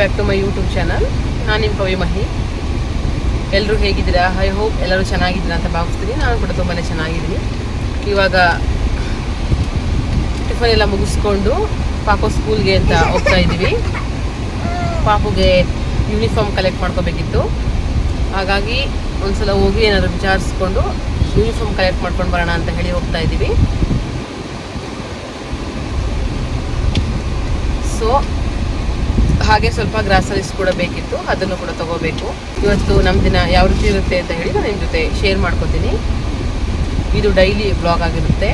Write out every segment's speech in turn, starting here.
Back to my YouTube channel ನಾನು ನಿಮ್ಮ ಕವಿ ಮಹಿ. ಎಲ್ಲರೂ ಹೇಗಿದ್ದೀರಾ? ಐ ಹೋಪ್ ಎಲ್ಲರೂ ಚೆನ್ನಾಗಿದ್ದೀರಾ ಅಂತ ಭಾವಿಸ್ತೀನಿ. ನಾನು ಕೂಡ ತುಂಬಾ ಚೆನ್ನಾಗಿದ್ದೀನಿ. ಇವಾಗ ಟಿಫನ್ ಎಲ್ಲ ಮುಗಿಸ್ಕೊಂಡು ಪಾಪು ಸ್ಕೂಲ್ಗೆ ಅಂತ ಹೋಗ್ತಾ ಇದ್ದೀವಿ. ಪಾಪುಗೆ ಯೂನಿಫಾರ್ಮ್ ಕಲೆಕ್ಟ್ ಮಾಡ್ಕೋಬೇಕಿತ್ತು. ಹಾಗಾಗಿ ಒಂದ್ಸಲ ಹೋಗಿ ಏನಾದರೂ ವಿಚಾರಿಸ್ಕೊಂಡು ಯೂನಿಫಾರ್ಮ್ ಕಲೆಕ್ಟ್ ಮಾಡ್ಕೊಂಡು ಬರೋಣ ಅಂತ ಹೇಳಿ ಹೋಗ್ತಾ ಇದ್ದೀವಿ. ಸೊ ಹಾಗೆ ಸ್ವಲ್ಪ ಗ್ರಾಸರೀಸ್ ಕೂಡ ಬೇಕಿತ್ತು, ಅದನ್ನು ಕೂಡ ತಗೋಬೇಕು. ಇವತ್ತು ನಮ್ಮ ದಿನ ಯಾವ ರೀತಿ ಇರುತ್ತೆ ಅಂತ ಹೇಳಿ ನಾನು ನಿಮ್ಮ ಜೊತೆ ಶೇರ್ ಮಾಡ್ಕೋತೀನಿ. ಇದು ಡೈಲಿ ಬ್ಲಾಗ್ ಆಗಿರುತ್ತೆ.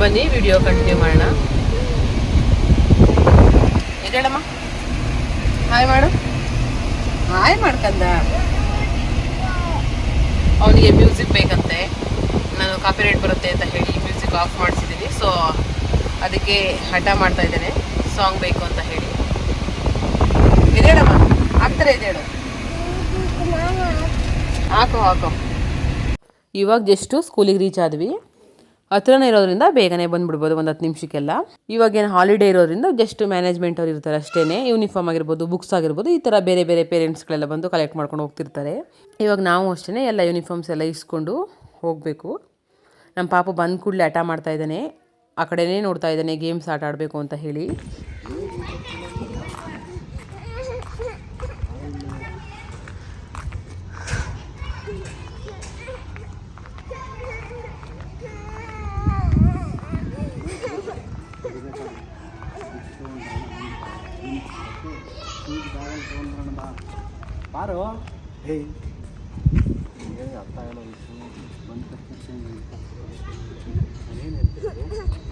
ಬನ್ನಿ ವಿಡಿಯೋ ಕಂಟಿನ್ಯೂ ಮಾಡೋಣ. ಹೇಳಮ್ಮ. ಹಾಯ್ ಮಾಡು. ಹಾಯ್ ಮಾಡ್ಕಂದ. ಅವನಿಗೆ ಮ್ಯೂಸಿಕ್ ಬೇಕಂತೆ. ನಾನು ಕಾಪಿರೈಟ್ ಬರುತ್ತೆ ಅಂತ ಹೇಳಿ ಮ್ಯೂಸಿಕ್ ಆಫ್ ಮಾಡಿಸಿದ್ದೀನಿ. ಸೊ ಅದಕ್ಕೆ ಹಠ ಮಾಡ್ತಾ ಇದ್ದೇನೆ. ಸಾಂಗ್ ಬೇಕು ಅಂತ ಹೇಳಿ. ಇದೇಳಮ್ಮ ಆಗ್ತಾರೆ ಇದೇಳು ಹಾಕೋ ಹಾಕೋ. ಇವಾಗ ಜಸ್ಟು ಸ್ಕೂಲಿಗೆ ರೀಚ್ ಆದ್ವಿ. ಹತ್ರನೇ ಇರೋದ್ರಿಂದ ಬೇಗನೆ ಬಂದ್ಬಿಡ್ಬೋದು ಒಂದು ಹತ್ತು ನಿಮಿಷಕ್ಕೆಲ್ಲ. ಇವಾಗೇನು ಹಾಲಿಡೇ ಇರೋದ್ರಿಂದ ಜಸ್ಟ್ ಮ್ಯಾನೇಜ್ಮೆಂಟ್ ಅವ್ರು ಇರ್ತಾರೆ ಅಷ್ಟೇ ಯೂನಿಫಾರ್ಮ್ ಆಗಿರ್ಬೋದು ಬುಕ್ಸ್ ಆಗಿರ್ಬೋದು, ಈ ಥರ ಬೇರೆ ಬೇರೆ ಪೇರೆಂಟ್ಸ್ಗಳೆಲ್ಲ ಬಂದು ಕಲೆಕ್ಟ್ ಮಾಡ್ಕೊಂಡು ಹೋಗ್ತಿರ್ತಾರೆ. ಇವಾಗ ನಾವು ಅಷ್ಟೇ ಎಲ್ಲ ಯೂನಿಫಾರ್ಮ್ಸ್ ಎಲ್ಲ ಇಸ್ಕೊಂಡು ಹೋಗಬೇಕು. ನಮ್ಮ ಪಾಪ ಬಂದ ಕೂಡಲೇ ಆಟ ಮಾಡ್ತಾ ಇದ್ದಾನೆ. ಆ ಕಡೆನೇ ನೋಡ್ತಾ ಇದ್ದಾನೆ ಗೇಮ್ಸ್ ಆಟ ಆಡಬೇಕು ಅಂತ ಹೇಳಿ. ಬಾರೋ ಹೇ ಅರ್ಥ ಆಗಲ್ಲ ಬಂದ ತಕ್ಷಣ ಫಸ್ಟು ಯೂನಿಫಾರ್ಮ್ ಇಸ್ಕೊಂಡು ಬರ್ಬೇಕಾದ್ರೆ ಯಾವಾಗ ಏನು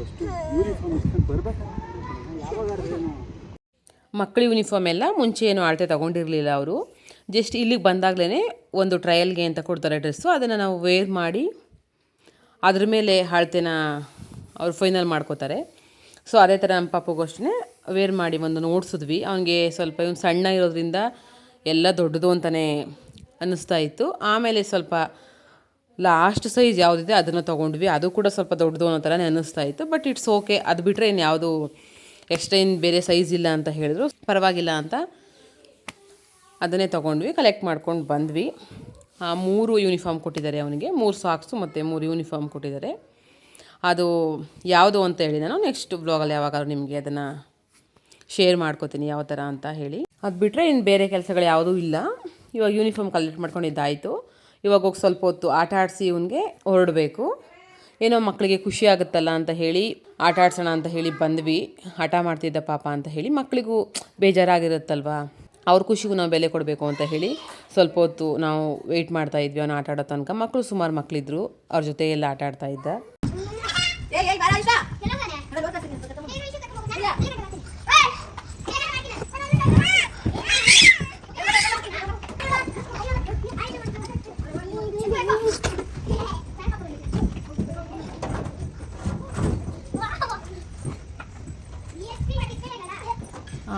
ಮಕ್ಕಳ ಯೂನಿಫಾರ್ಮ್ ಎಲ್ಲ ಮುಂಚೆ ಏನು ಅಳತೆ ತೊಗೊಂಡಿರಲಿಲ್ಲ ಅವರು. ಜಸ್ಟ್ ಇಲ್ಲಿಗೆ ಬಂದಾಗಲೇ ಒಂದು ಟ್ರಯಲ್ಗೆ ಅಂತ ಕೊಡ್ತಾರೆ ಡ್ರೆಸ್ಸು ಅದನ್ನು ನಾವು ವೇರ್ ಮಾಡಿ ಅದ್ರ ಮೇಲೆ ಅಳತೆನ ಅವ್ರು ಫೈನಲ್ ಮಾಡ್ಕೋತಾರೆ. ಸೊ ಅದೇ ಥರ ನಮ್ಮ ಪಾಪಗೂ ವೇರ್ ಮಾಡಿ ಒಂದು ನೋಡ್ಸಿದ್ವಿ ಅವನಿಗೆ ಸ್ವಲ್ಪ ಇವ್ನು ಸಣ್ಣ ಇರೋದ್ರಿಂದ ಎಲ್ಲ ದೊಡ್ಡದು ಅಂತಲೇ ಅನ್ನಿಸ್ತಾ ಇತ್ತು. ಆಮೇಲೆ ಸ್ವಲ್ಪ ಲಾಸ್ಟ್ ಸೈಜ್ ಯಾವುದಿದೆ ಅದನ್ನು ತೊಗೊಂಡ್ವಿ. ಅದು ಕೂಡ ಸ್ವಲ್ಪ ದೊಡ್ಡದು ಅನ್ನೋ ಥರನೇ ಅನ್ನಿಸ್ತಾ ಇತ್ತು. ಬಟ್ ಇಟ್ಸ್ ಓಕೆ ಅದು ಬಿಟ್ಟರೆ ಇನ್ನು ಯಾವುದು ಎಕ್ಸ್ಟ್ರಾ ಏನು ಬೇರೆ ಸೈಜ್ ಇಲ್ಲ ಅಂತ ಹೇಳಿದ್ರು. ಪರವಾಗಿಲ್ಲ ಅಂತ ಅದನ್ನೇ ತೊಗೊಂಡ್ವಿ. ಕಲೆಕ್ಟ್ ಮಾಡ್ಕೊಂಡು ಬಂದ್ವಿ. ಆ, ಮೂರು ಯೂನಿಫಾರ್ಮ್ ಕೊಟ್ಟಿದ್ದಾರೆ ಅವನಿಗೆ. ಮೂರು ಸಾಕ್ಸು ಮತ್ತು ಮೂರು ಯೂನಿಫಾರ್ಮ್ ಕೊಟ್ಟಿದ್ದಾರೆ. ಅದು ಯಾವುದು ಅಂತ ಹೇಳಿ ನಾನು ನೆಕ್ಸ್ಟ್ ಬ್ಲಾಗಲ್ಲಿ ಯಾವಾಗಾದ್ರೂ ನಿಮಗೆ ಅದನ್ನು ಶೇರ್ ಮಾಡ್ಕೋತೀನಿ ಯಾವ ಥರ ಅಂತ ಹೇಳಿ. ಅದು ಬಿಟ್ಟರೆ ಇನ್ನು ಬೇರೆ ಕೆಲಸಗಳು ಯಾವುದೂ ಇಲ್ಲ. ಇವಾಗ ಯೂನಿಫಾರ್ಮ್ ಕಲೆಕ್ಟ್ ಮಾಡ್ಕೊಂಡಿದ್ದಾಯಿತು. ಇವಾಗ ಹೋಗಿ ಸ್ವಲ್ಪ ಹೊತ್ತು ಆಟ ಆಡಿಸಿ ಇವನಿಗೆ ಹೊರಡಬೇಕು. ಏನೋ ಮಕ್ಕಳಿಗೆ ಖುಷಿ ಆಗುತ್ತಲ್ಲ ಅಂತ ಹೇಳಿ ಆಟ ಆಡ್ಸೋಣ ಅಂತ ಹೇಳಿ ಬಂದ್ವಿ. ಆಟ ಮಾಡ್ತಿದ್ದ ಪಾಪ ಅಂತ ಹೇಳಿ ಮಕ್ಕಳಿಗೂ ಬೇಜಾರಾಗಿರುತ್ತಲ್ವಾ? ಅವ್ರ ಖುಷಿಗೂ ನಾವು ಬೆಲೆ ಕೊಡಬೇಕು ಅಂತ ಹೇಳಿ ಸ್ವಲ್ಪ ಹೊತ್ತು ನಾವು ವೆಯ್ಟ್ ಮಾಡ್ತಾ ಇದ್ವಿ. ಅವನು ಆಟ ಆಡೋ ತನಕ. ಮಕ್ಕಳು ಸುಮಾರು ಮಕ್ಕಳಿದ್ರು ಅವ್ರ ಜೊತೆ ಎಲ್ಲ ಆಟ ಆಡ್ತಾ ಇದ್ದ.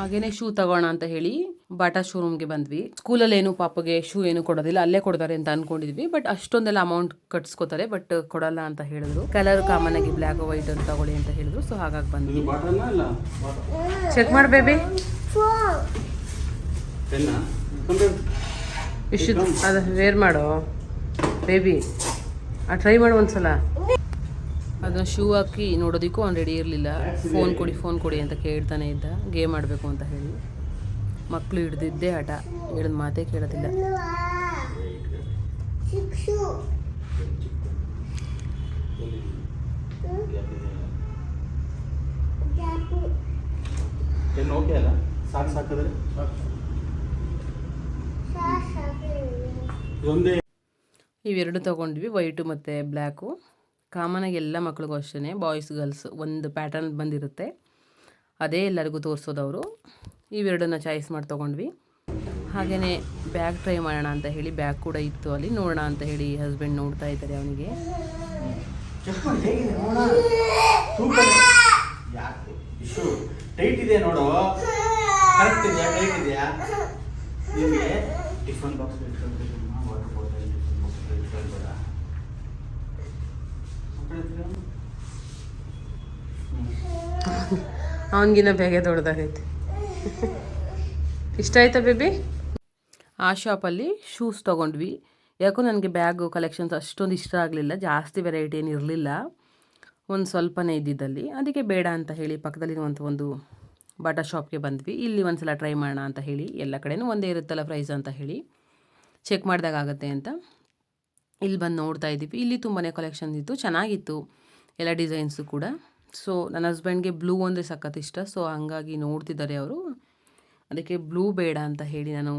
ಹಾಗೇನೆ ಶೂ ತಗೋಣ ಅಂತ ಹೇಳಿ ಬಾಟಾ ಶೋರೂಮ್ಗೆ ಬಂದ್ವಿ. ಸ್ಕೂಲಲ್ಲಿ ಏನು ಪಾಪಗೆ ಶೂ ಏನು ಕೊಡೋದಿಲ್ಲ ಅಲ್ಲೇ ಕೊಡ್ತಾರೆ ಅಂತ ಅನ್ಕೊಂಡಿದ್ವಿ ಬಟ್ ಅಷ್ಟೊಂದೆಲ್ಲ ಅಮೌಂಟ್ ಕಟ್ಸ್ಕೊತಾರೆ ಬಟ್ ಕೊಡಲ್ಲ ಅಂತ ಹೇಳಿದ್ರು. ಕಲರ್ ಕಾಮನ್ ಆಗಿ ಬ್ಲ್ಯಾಕ್ ವೈಟ್ ಅಂತ ತಗೊಳ್ಳಿ ಅಂತ ಹೇಳಿದ್ರು ಸೊ ಹಾಗಾಗಿ ಬಂದ್ವಿ. ಚೆಕ್ ಮಾಡಿ ಬೇಬಿ ಇಷ್ಟು ಅದ ವೇರ್ ಮಾಡು. ಬೇಬಿ ಆ ಟ್ರೈ ಮಾಡು ಒಂದ್ಸಲ. ಅದನ್ನ ಶೂ ಹಾಕಿ ನೋಡೋದಕ್ಕೂ ಅವ್ನು ರೆಡಿ ಇರಲಿಲ್ಲ. ಫೋನ್ ಕೊಡಿ ಫೋನ್ ಕೊಡಿ ಅಂತ ಕೇಳ್ತಾನೆ ಇದ್ದ. ಗೇಮ್ ಆಡಬೇಕು ಅಂತ ಹೇಳಿ. ಮಕ್ಕಳು ಹಿಡ್ದಿದ್ದೇ ಆಟ. ಹೇಳಿದ ಮಾತೇ ಕೇಳೋದಿಲ್ಲ. ಇವೆರಡು ತಗೊಂಡ್ವಿ ವೈಟು ಮತ್ತು ಬ್ಲ್ಯಾಕು ಕಾಮನಾಗಿ ಎಲ್ಲ ಮಕ್ಳಿಗೂ ಅಷ್ಟೇ ಬಾಯ್ಸ್ ಗರ್ಲ್ಸ್ ಒಂದು ಪ್ಯಾಟರ್ನ್ ಬಂದಿರುತ್ತೆ. ಅದೇ ಎಲ್ಲರಿಗೂ ತೋರಿಸೋದವರು. ಇವೆರಡನ್ನ ಚಾಯ್ಸ್ ಮಾಡಿ ತೊಗೊಂಡ್ವಿ. ಹಾಗೆಯೇ ಬ್ಯಾಗ್ ಟ್ರೈ ಮಾಡೋಣ ಅಂತ ಹೇಳಿ ಬ್ಯಾಗ್ ಕೂಡ ಇತ್ತು ಅಲ್ಲಿ. ನೋಡೋಣ ಅಂತ ಹೇಳಿ ಹಸ್ಬೆಂಡ್ ನೋಡ್ತಾ ಇದ್ದಾರೆ ಅವನಿಗೆ. ನೋಡು. ಟಿಫನ್ ಬಾಕ್ಸ್ ಅವನಿಗಿನ್ನ ಬೇಗ ದೊಡ್ಡದಾಗೈತೆ. ಇಷ್ಟ ಆಯ್ತಾ ಬೇಬಿ? ಆ ಶಾಪಲ್ಲಿ ಶೂಸ್ ತೊಗೊಂಡ್ವಿ. ಯಾಕೋ ನನಗೆ ಬ್ಯಾಗು ಕಲೆಕ್ಷನ್ಸ್ ಅಷ್ಟೊಂದು ಇಷ್ಟ ಆಗಲಿಲ್ಲ. ಜಾಸ್ತಿ ವೆರೈಟಿ ಏನು ಇರಲಿಲ್ಲ. ಒಂದು ಸ್ವಲ್ಪನೇ ಇದ್ದಿದ್ದಲ್ಲಿ. ಅದಕ್ಕೆ ಬೇಡ ಅಂತ ಹೇಳಿ ಪಕ್ಕದಲ್ಲಿರುವಂಥ ಒಂದು ಬಾಟಾ ಶಾಪ್ಗೆ ಬಂದ್ವಿ. ಇಲ್ಲಿ ಒಂದು ಸಲ ಟ್ರೈ ಮಾಡೋಣ ಅಂತ ಹೇಳಿ, ಎಲ್ಲ ಕಡೆನೂ ಒಂದೇ ಇರುತ್ತಲ್ಲ ಪ್ರೈಸ್ ಅಂತ ಹೇಳಿ ಚೆಕ್ ಮಾಡಿದಾಗ ಆಗುತ್ತೆ ಅಂತ ಇಲ್ಲಿ ಬಂದು ನೋಡ್ತಾ ಇದ್ದೀವಿ. ಇಲ್ಲಿ ತುಂಬಾ ಕಲೆಕ್ಷನ್ಸ್ ಇತ್ತು. ಚೆನ್ನಾಗಿತ್ತು. ಎಲ್ಲ ಡಿಸೈನ್ಸು ಕೂಡ. ಸೊ ನನ್ನ ಹಸ್ಬೆಂಡ್ಗೆ ಬ್ಲೂ ಅಂದರೆ ಸಖತ್ ಇಷ್ಟ. ಸೊ ಹಂಗಾಗಿ ನೋಡ್ತಿದ್ದಾರೆ ಅವರು. ಅದಕ್ಕೆ ಬ್ಲೂ ಬೇಡ ಅಂತ ಹೇಳಿ ನಾನು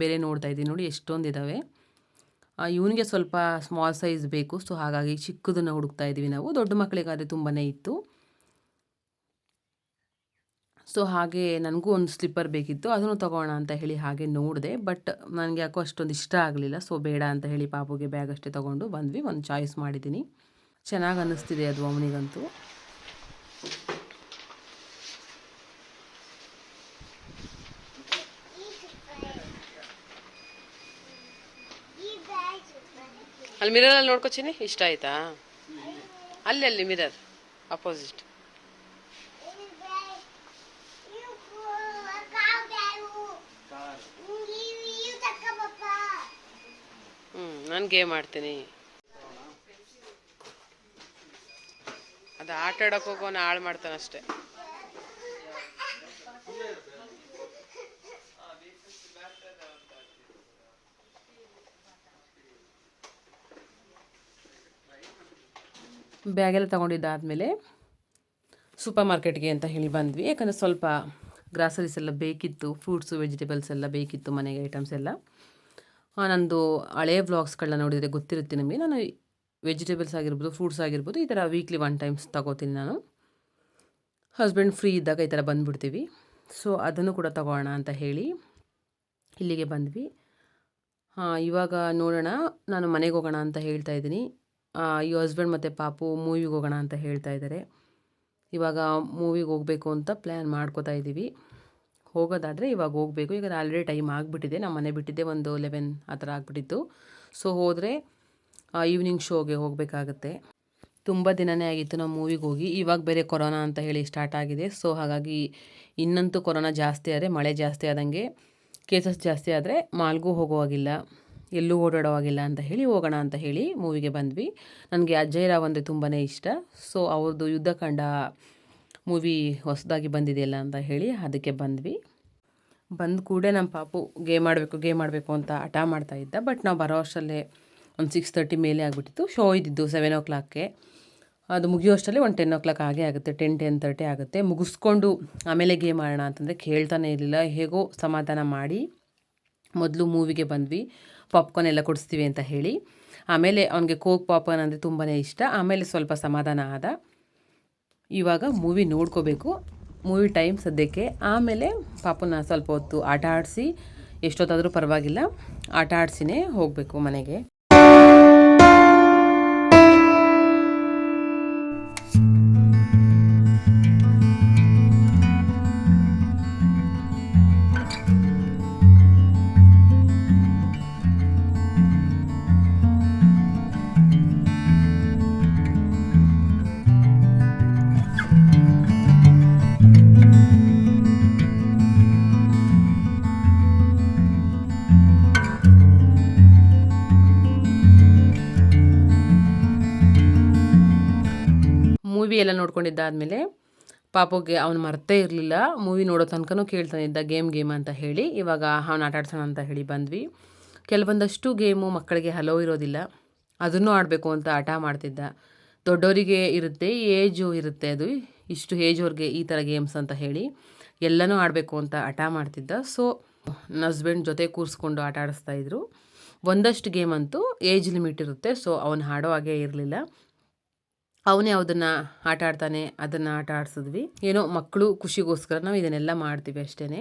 ಬೇರೆ ನೋಡ್ತಾ ಇದ್ದೀನಿ ನೋಡಿ ಎಷ್ಟೊಂದು ಇದ್ದಾವೆ ಇವನಿಗೆ ಸ್ವಲ್ಪ ಸ್ಮಾಲ್ ಸೈಜ್ ಬೇಕು. ಸೊ ಹಾಗಾಗಿ ಚಿಕ್ಕದನ್ನು ಹುಡುಕ್ತಾ ಇದ್ದೀವಿ ನಾವು. ದೊಡ್ಡ ಮಕ್ಕಳಿಗಾದರೆ ತುಂಬಾ ಇತ್ತು. ಸೊ ಹಾಗೆ ನನಗೂ ಒಂದು ಸ್ಲಿಪ್ಪರ್ ಬೇಕಿತ್ತು. ಅದನ್ನು ತೊಗೋಣ ಅಂತ ಹೇಳಿ ಹಾಗೆ ನೋಡಿದೆ. ಬಟ್ ನನಗೆ ಯಾಕೋ ಅಷ್ಟೊಂದು ಇಷ್ಟ ಆಗಲಿಲ್ಲ. ಸೊ ಬೇಡ ಅಂತ ಹೇಳಿ ಪಾಪುಗೆ ಬ್ಯಾಗ್ ಅಷ್ಟೇ ತೊಗೊಂಡು ಬಂದ್ವಿ. ಒಂದು ಚಾಯ್ಸ್ ಮಾಡಿದ್ದೀನಿ. ಚೆನ್ನಾಗಿ ಅನ್ನಿಸ್ತಿದೆ ಅದು ಅವನಿಗಂತೂ. ಅಲ್ಲಿ ಮಿರರಲ್ಲಿ ನೋಡ್ಕೊತೀನಿ? ಇಷ್ಟ ಆಯ್ತಾ? ಅಲ್ಲಿ ಅಲ್ಲಿ ಮಿರರ್ ಅಪೋಸಿಟ್ ಹ್ಞೂ ನಾನು ಗೇಮ್ ಆಡ್ತೀನಿ. ಅದು ಆಟ ಆಡೋಕೆ ಹೋಗೋನು ಹಾಳು ಮಾಡ್ತಾನೆ ಬ್ಯಾಗೆಲ್ಲ ತೊಗೊಂಡಿದ್ದಾದಮೇಲೆ ಸೂಪರ್ ಮಾರ್ಕೆಟ್ಗೆ ಅಂತ ಹೇಳಿ ಬಂದ್ವಿ. ಯಾಕಂದರೆ ಸ್ವಲ್ಪ ಗ್ರಾಸರೀಸ್ ಎಲ್ಲ ಬೇಕಿತ್ತು, ಫ್ರೂಟ್ಸು, ವೆಜಿಟೇಬಲ್ಸ್ ಎಲ್ಲ ಬೇಕಿತ್ತು, ಮನೆಗೆ ಐಟಮ್ಸ್ ಎಲ್ಲ. ನಂದು ಹಳೆಯ ವ್ಲಾಗ್ಸ್ಗಳನ್ನ ನೋಡಿದರೆ ಗೊತ್ತಿರುತ್ತೆ ನಿಮಗೆ. ನಾನು ವೆಜಿಟೇಬಲ್ಸ್ ಆಗಿರ್ಬೋದು, ಫ್ರೂಟ್ಸ್ ಆಗಿರ್ಬೋದು, ಈ ಥರ ವೀಕ್ಲಿ ಒನ್ ಟೈಮ್ಸ್ ತಗೋತೀನಿ ನಾನು. ಹಸ್ಬೆಂಡ್ ಫ್ರೀ ಇದ್ದಾಗ ಈ ಥರ ಬಂದುಬಿಡ್ತೀವಿ. ಸೊ, ಅದನ್ನು ಕೂಡ ತಗೋಣ ಅಂತ ಹೇಳಿ ಇಲ್ಲಿಗೆ ಬಂದ್ವಿ. ಹಾಂ ಇವಾಗ ನೋಡೋಣ, ನಾನು ಮನೆಗೆ ಹೋಗೋಣ ಅಂತ ಹೇಳ್ತಾ ಇದ್ದೀನಿ. ಈ ಹಸ್ಬೆಂಡ್ ಮತ್ತು ಪಾಪು ಮೂವಿಗೆ ಹೋಗೋಣ ಅಂತ ಹೇಳ್ತಾ ಇದ್ದಾರೆ ಇವಾಗ ಮೂವಿಗೆ ಹೋಗಬೇಕು ಅಂತ ಪ್ಲ್ಯಾನ್ ಮಾಡ್ಕೋತಾ ಇದ್ದೀವಿ ಹೋಗೋದಾದರೆ ಇವಾಗ ಹೋಗಬೇಕು. ಈಗ ಆಲ್ರೆಡಿ ಟೈಮ್ ಆಗಿಬಿಟ್ಟಿದೆ. ನಮ್ಮ ಮನೆ ಬಿಟ್ಟಿದ್ದೆ ಒಂದು ಲೆವೆನ್ ಆ ಥರ ಆಗಿಬಿಟ್ಟಿತ್ತು. ಸೊ ಹೋದರೆ ಈವ್ನಿಂಗ್ ಶೋಗೆ ಹೋಗಬೇಕಾಗತ್ತೆ. ತುಂಬ ದಿನನೇ ಆಗಿತ್ತು ನಾವು ಮೂವಿಗೆ ಹೋಗಿ. ಇವಾಗ ಬೇರೆ ಕೊರೋನಾ ಅಂತ ಹೇಳಿ ಸ್ಟಾರ್ಟ್ ಆಗಿದೆ. ಸೊ ಹಾಗಾಗಿ ಇನ್ನಂತೂ ಕೊರೋನಾ ಜಾಸ್ತಿ ಆದರೆ, ಮಳೆ ಜಾಸ್ತಿ ಆದಂಗೆ ಕೇಸಸ್ ಜಾಸ್ತಿ ಆದರೆ ಮಾಲ್ಗೂ ಹೋಗುವಾಗಿಲ್ಲ. ಎಲ್ಲೂ ಓಡಾಡೋವಾಗಿಲ್ಲ ಅಂತ ಹೇಳಿ ಹೋಗೋಣ ಅಂತ ಹೇಳಿ ಮೂವಿಗೆ ಬಂದ್ವಿ. ನನಗೆ ಅಜಯ್ ರಾವ್ ಅಂದರೆ ತುಂಬಾ ಇಷ್ಟ. ಸೊ ಅವ್ರದ್ದು ಯುದ್ಧಕಾಂಡ ಮೂವಿ ಹೊಸದಾಗಿ ಬಂದಿದೆಯಲ್ಲ ಅಂತ ಹೇಳಿ ಅದಕ್ಕೆ ಬಂದ್ವಿ. ಬಂದ ಕೂಡಲೇ ನಮ್ಮ ಪಾಪು ಗೇಮ್ ಆಡಬೇಕು ಗೇಮ್ ಆಡಬೇಕು ಅಂತ ಹಠ ಮಾಡ್ತಾ ಇದ್ದ. ಬಟ್ ನಾವು ಬರೋ ಅಷ್ಟರಲ್ಲೇ ಒಂದು ಸಿಕ್ಸ್ ತರ್ಟಿ ಮೇಲೆ ಆಗಿಬಿಟ್ಟಿತ್ತು. ಶೋ ಇದ್ದಿದ್ದು ಸೆವೆನ್ ಓ ಕ್ಲಾಕ್ಗೆ ಅದು ಮುಗಿಯೋಷ್ಟರಲ್ಲಿ ಒಂದು ಟೆನ್ ಓ ಕ್ಲಾಕ್ ಆಗೇ ಆಗುತ್ತೆ ಟೆನ್ ಟೆನ್ ತರ್ಟಿ ಆಗುತ್ತೆ. ಮುಗಿಸ್ಕೊಂಡು ಆಮೇಲೆ ಗೇಮ್ ಆಡೋಣ ಅಂತಂದರೆ ಕೇಳ್ತಾನೆ ಇರಲಿಲ್ಲ. ಹೇಗೋ ಸಮಾಧಾನ ಮಾಡಿ ಮೊದಲು ಮೂವಿಗೆ ಬಂದ್ವಿ. ಪಾಪ್ಕಾರ್ನ್ ಎಲ್ಲ ಕೊಡಿಸ್ತೀವಿ ಅಂತ ಹೇಳಿ. ಆಮೇಲೆ ಅವನಿಗೆ ಕೋಕ್ ಪಾಪ್ಕಾರ್ನ್ ಅಂದರೆ ತುಂಬಾ ಇಷ್ಟ. ಆಮೇಲೆ ಸ್ವಲ್ಪ ಸಮಾಧಾನ ಆದ. ಇವಾಗ ಮೂವಿ ನೋಡ್ಕೋಬೇಕು. ಮೂವಿ ಟೈಮ್ ಸದ್ಯಕ್ಕೆ. ಆಮೇಲೆ ಪಾಪನ ಸ್ವಲ್ಪ ಹೊತ್ತು ಆಟ ಆಡಿಸಿ, ಎಷ್ಟೊತ್ತಾದರೂ ಪರವಾಗಿಲ್ಲ, ಆಟ ಆಡಿಸಿನೇ ಹೋಗಬೇಕು ಮನೆಗೆ. ಮೂವಿ ಎಲ್ಲ ನೋಡ್ಕೊಂಡಿದ್ದಾದಮೇಲೆ ಪಾಪಗೆ ಅವನು ಮರ್ತೇ ಇರಲಿಲ್ಲ. ಮೂವಿ ನೋಡೋ ತನಕನೂ ಕೇಳ್ತಾನೆ ಇದ್ದ ಗೇಮ್ ಗೇಮ್ ಅಂತ ಹೇಳಿ. ಇವಾಗ ಅವ್ನು ಆಟ ಆಡ್ಸೋಣ ಅಂತ ಹೇಳಿ ಬಂದ್ವಿ. ಕೆಲವೊಂದಷ್ಟು ಗೇಮು ಮಕ್ಕಳಿಗೆ ಹಲೋ ಇರೋದಿಲ್ಲ. ಅದನ್ನು ಆಡಬೇಕು ಅಂತ ಆಟ ಮಾಡ್ತಿದ್ದ. ದೊಡ್ಡವರಿಗೆ ಇರುತ್ತೆ ಏಜು ಇರುತ್ತೆ ಅದು. ಇಷ್ಟು ಏಜವ್ರಿಗೆ ಈ ಥರ ಗೇಮ್ಸ್ ಅಂತ ಹೇಳಿ ಎಲ್ಲನೂ ಆಡಬೇಕು ಅಂತ ಆಟ ಮಾಡ್ತಿದ್ದ. ಸೊ ನನ್ನ ಹಸ್ಬೆಂಡ್ ಜೊತೆ ಕೂರಿಸ್ಕೊಂಡು ಆಟ ಆಡಿಸ್ತಾ ಇದ್ರು. ಒಂದಷ್ಟು ಗೇಮ್ ಅಂತೂ ಏಜ್ ಲಿಮಿಟ್ ಇರುತ್ತೆ. ಸೊ ಅವನು ಹಾಡೋ ಹಾಗೆ ಇರಲಿಲ್ಲ. ಅವನೇ ಅದನ್ನ ಆಟ ಆಡ್ತಾನೆ ಅದನ್ನು ಆಟ ಆಡ್ಸಿದ್ವಿ. ಏನೋ ಮಕ್ಕಳು ಖುಷಿಗೋಸ್ಕರ ನಾವು ಇದನ್ನೆಲ್ಲ ಮಾಡ್ತೀವಿ ಅಷ್ಟೇ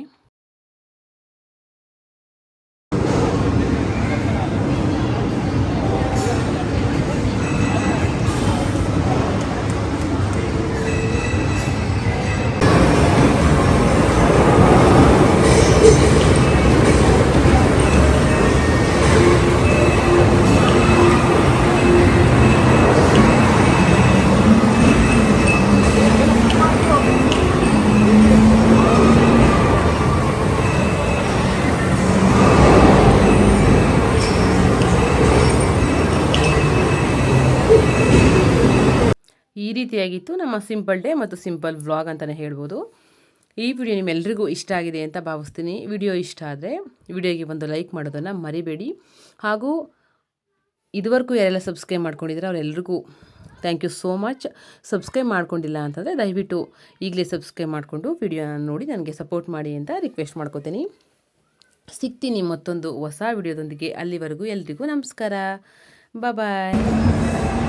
ರೀತಿಯಾಗಿತ್ತು ನಮ್ಮ ಸಿಂಪಲ್ ಡೇ ಮತ್ತು ಸಿಂಪಲ್ ವ್ಲಾಗ್ ಅಂತಲೇ ಹೇಳ್ಬೋದು. ಈ ವಿಡಿಯೋ ನಿಮ್ಮೆಲ್ಲರಿಗೂ ಇಷ್ಟ ಆಗಿದೆ ಅಂತ ಭಾವಿಸ್ತೀನಿ. ವಿಡಿಯೋ ಇಷ್ಟ ಆದರೆ ವಿಡಿಯೋಗೆ ಒಂದು ಲೈಕ್ ಮಾಡೋದನ್ನು ಮರಿಬೇಡಿ. ಹಾಗೂ ಇದುವರೆಗೂ ಯಾರೆಲ್ಲ ಸಬ್ಸ್ಕ್ರೈಬ್ ಮಾಡ್ಕೊಂಡಿದ್ರೆ ಅವರೆಲ್ಲರಿಗೂ thank you so much subscribe ಮಾಡ್ಕೊಂಡಿಲ್ಲ ಅಂತಂದರೆ ದಯವಿಟ್ಟು ಈಗಲೇ ಸಬ್ಸ್ಕ್ರೈಬ್ ಮಾಡಿಕೊಂಡು ವಿಡಿಯೋನ ನೋಡಿ, ನನಗೆ ಸಪೋರ್ಟ್ ಮಾಡಿ ಅಂತ ರಿಕ್ವೆಸ್ಟ್ ಮಾಡ್ಕೋತೀನಿ. ಸಿಗ್ತೀನಿ ಮತ್ತೊಂದು ಹೊಸ ವಿಡಿಯೋದೊಂದಿಗೆ ಅಲ್ಲಿವರೆಗೂ ಎಲ್ರಿಗೂ ನಮಸ್ಕಾರ. ಬಾಯ್